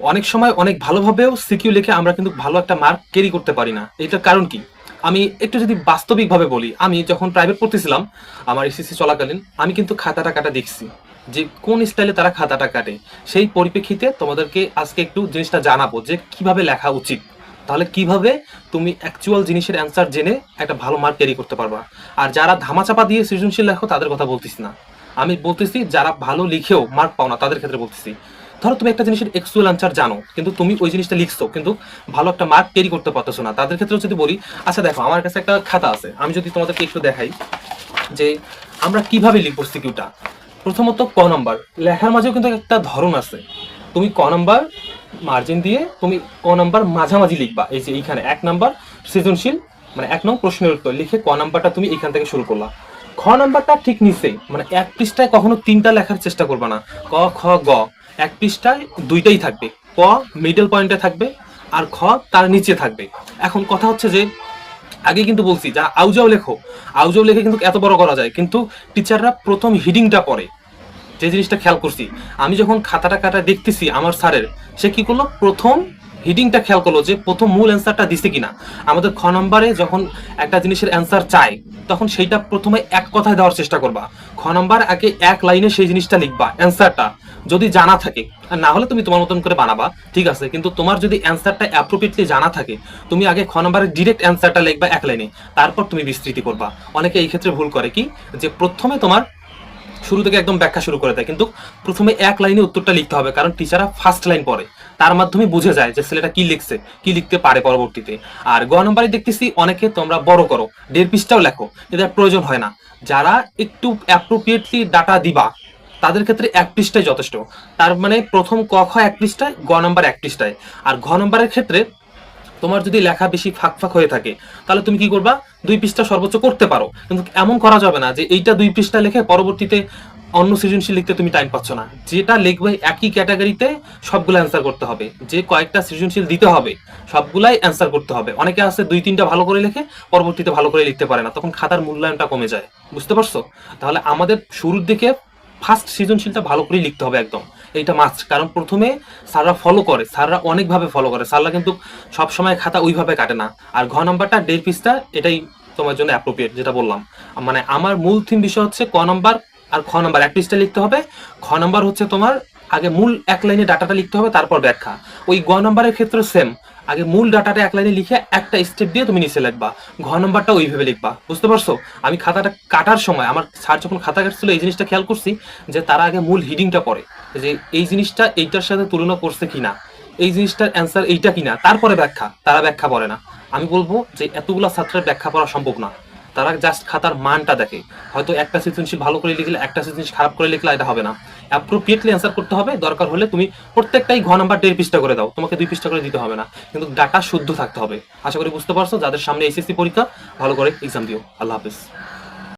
অনেক সময় অনেক ভালোভাবেও সিকিউ লিখে আমরা কিন্তু ভালো একটা মার্ক ক্যারি করতে পারি না। এটার কারণ কি? আমি একটু যদি বাস্তবিকভাবে বলি, আমি যখন প্রাইভেট পড়তেছিলাম, আমার এসএসসি চলাকালীন, আমি কিন্তু খাতাটা কাটা দেখছি যে কোন স্টাইলে তারা খাতাটা কাটে। সেই পরিপ্রেক্ষিতে তোমাদেরকে আজকে একটু জিনিসটা জানাব যে কীভাবে লেখা উচিত। তাহলে কীভাবে তুমি অ্যাকচুয়াল জিনিসের অ্যান্সার জেনে একটা ভালো মার্ক ক্যারি করতে পারবা। আর যারা ধামাচাপা দিয়ে সৃজনশীল লেখো, তাদের কথা বলতেছি না। আমি বলতেছি, যারা ভালো লিখেও মার্ক পাও না, তাদের ক্ষেত্রে বলতেছি। ধরো তুমি একটা জিনিসের অ্যাকচুয়াল অ্যান্সার জানো, কিন্তু তুমি ওই জিনিসটা লিখছো, কিন্তু ভালো একটা মার্ক ক্যারি করতে পারতেছো না। তাদের ক্ষেত্রে যদি বলি আচ্ছা দেখো, আমার কাছে একটা খাতা আছে, আমি যদি তোমাদেরকে একটু দেখাই, যে আমরা কীভাবে লিখব সিকিউটা প্রথমত ক নাম্বার, লেখার মাঝেও কিন্তু একটা ধরন আছে। তুমি ক নাম্বার মার্জিন দিয়ে তুমি ক নাম্বার মাঝামাঝি লিখবা, এই যে এইখানে এক নাম্বার সৃজনশীল মানে এক নং প্রশ্নের উত্তর লিখে ক নাম্বারটা তুমি এইখান থেকে শুরু করলা। খ নাম্বারটা ঠিক নিচেই মানে এক পৃষ্ঠায় কখনো তিনটা লেখার চেষ্টা করবা না। ক, খ, গ। এক পৃষ্ঠায় দুইটাই থাকবে। ক মিডল পয়েন্টে থাকবে আর খ তার নিচে থাকবে। এখন কথা হচ্ছে যে, আগে কিন্তু বলছি, যা আউজাও লেখো, আউজাও লেখে কিন্তু এত বড় করা যায়। কিন্তু টিচাররা প্রথম হিডিংটা পড়ে। যে জিনিসটা খেয়াল করছি, আমি যখন খাতাটা কাটা দেখতেছি আমার স্যারের, সে কি করল? প্রথম হিডিংটা খেয়াল করল যে প্রথম মূল অ্যান্সারটা দিছে কিনা। আমাদের খ নম্বরে যখন একটা জিনিসের অ্যান্সার চাই তখন সেইটা প্রথমে এক কথায় দেওয়ার চেষ্টা করবা। খ নম্বর আগে এক লাইনে সেই জিনিসটা লিখবা অ্যান্সারটা যদি জানা থাকে। আর না হলে তুমি তোমার মতন করে বানাবা, ঠিক আছে? কিন্তু তোমার যদি অ্যান্সারটা অ্যাপ্রোপ্রিয়েটলি জানা থাকে, তুমি আগে খ নম্বরের ডিরেক্ট অ্যান্সারটা লিখবা এক লাইনে, তারপর তুমি বিস্তৃতি করবা। অনেকে এই ক্ষেত্রে ভুল করে কি? যে প্রথমে তোমার শুরু থেকে একদম ব্যাখ্যা শুরু করে দেয়, কিন্তু প্রথমে এক লাইনে উত্তরটা লিখতে হবে, কারণ টিচাররা ফার্স্ট লাইন পড়ে। তার মাধ্যমে বুঝে যায় যে ছেলেটা কি লিখছে, কি লিখতে পারে পরবর্তীতে। আর গ নম্বরে দেখতেছি অনেকে তোমরা বড় করো, দেড় পৃষ্ঠাও লেখো এদের প্রয়োজন হয় না। যারা একটু অ্যাপ্রোপ্রিয়েটলি ডাটা দিবা, তাদের ক্ষেত্রে এক পৃষ্ঠায় যথেষ্ট। তার মানে প্রথম ক খ এক পৃষ্ঠায় গ নম্বর এক পৃষ্ঠায়। আর ঘ নম্বরের ক্ষেত্রে তোমার যদি লেখা বেশি ফাঁক ফাঁক হয়ে থাকে, তাহলে তুমি কি করবা? দুই পৃষ্ঠা সর্বোচ্চ করতে পারো। কিন্তু এমন করা যাবে না যে এইটা দুই পৃষ্ঠা লেখে পরবর্তীতে অন্য সৃজনশীল লিখতে তুমি টাইম পাচ্ছ না। যেটা লিখবে একই ক্যাটাগরিতে সবগুলো অ্যান্সার করতে হবে। যে কয়েকটা সৃজনশীল দিতে হবে, সবগুলাই অ্যান্সার করতে হবে। অনেকে আছে দুই, তিনটা ভালো করে লিখে, পরবর্তীতে ভালো করে লিখতে পারে না। তখন খাতার মূল্যায়নটা কমে যায়। বুঝতে পারছ? তাহলে আমাদের শুরুর দিকে ফার্স্ট সৃজনশীলটা ভালো করে লিখতে হবে একদম। এইটা মাস্ট কারণ প্রথমে স্যাররা ফলো করে। স্যাররা অনেকভাবে ফলো করে। স্যাররা কিন্তু সবসময় খাতা ওইভাবে কাটে না। আর ঘ নাম্বারটা দেড় পিসটা এটাই তোমার জন্য অ্যাপ্রোপ্রিয়েট যেটা বললাম। মানে আমার মূল থিম বিষয় হচ্ছে ক নাম্বার আর খ নাম্বার, এক পৃষ্ঠা লিখতে হবে। খ নাম্বার হচ্ছে তোমার, আগে মূল এক লাইনে ডাটাটা লিখতে হবে, তারপর ব্যাখ্যা। ওই গ নাম্বারের ক্ষেত্রে সেম আগে মূল ডাটাটা এক লাইনে লিখে একটা স্টেপ দিয়ে তুমি নিচে লিখবা। ঘ নাম্বারটা ওইভাবে লিখবা। বুঝতে পারছ? আমি খাতাটা কাটার সময়, আমার স্যার যখন খাতা কাটছিল, এই জিনিসটা খেয়াল করছি যে তারা আগে মূল হিডিংটা পড়ে, যে এই জিনিসটা এইটার সাথে তুলনা করছে কিনা, এই জিনিসটার অ্যান্সার এইটা কিনা, তারপরে ব্যাখ্যা, তারা ব্যাখ্যা পড়ে না। আমি বলব যে এতগুলা ছাত্রের ব্যাখ্যা করা সম্ভব না। তারা জাস্ট খাতার মানটা দেখে। হয়তো একটা সৃজনশীল ভালো করে লিখলে, একটা সৃজনশীল খারাপ করে লিখলে এটা হবে না। অ্যাপ্রোপ্রিয়েটলি অ্যান্সার করতে হবে, দরকার হলে তুমি প্রত্যেকটাই ঘ নাম্বার দেড় পৃষ্ঠা করে দাও। তোমাকে দুই পৃষ্ঠা করে দিতে হবে না। কিন্তু ডাটা শুদ্ধ থাকতে হবে। আশা করি বুঝতে পারছ? যাদের সামনে এসএসসি পরীক্ষা, ভালো করে এক্সাম দিও। আল্লাহ হাফিজ।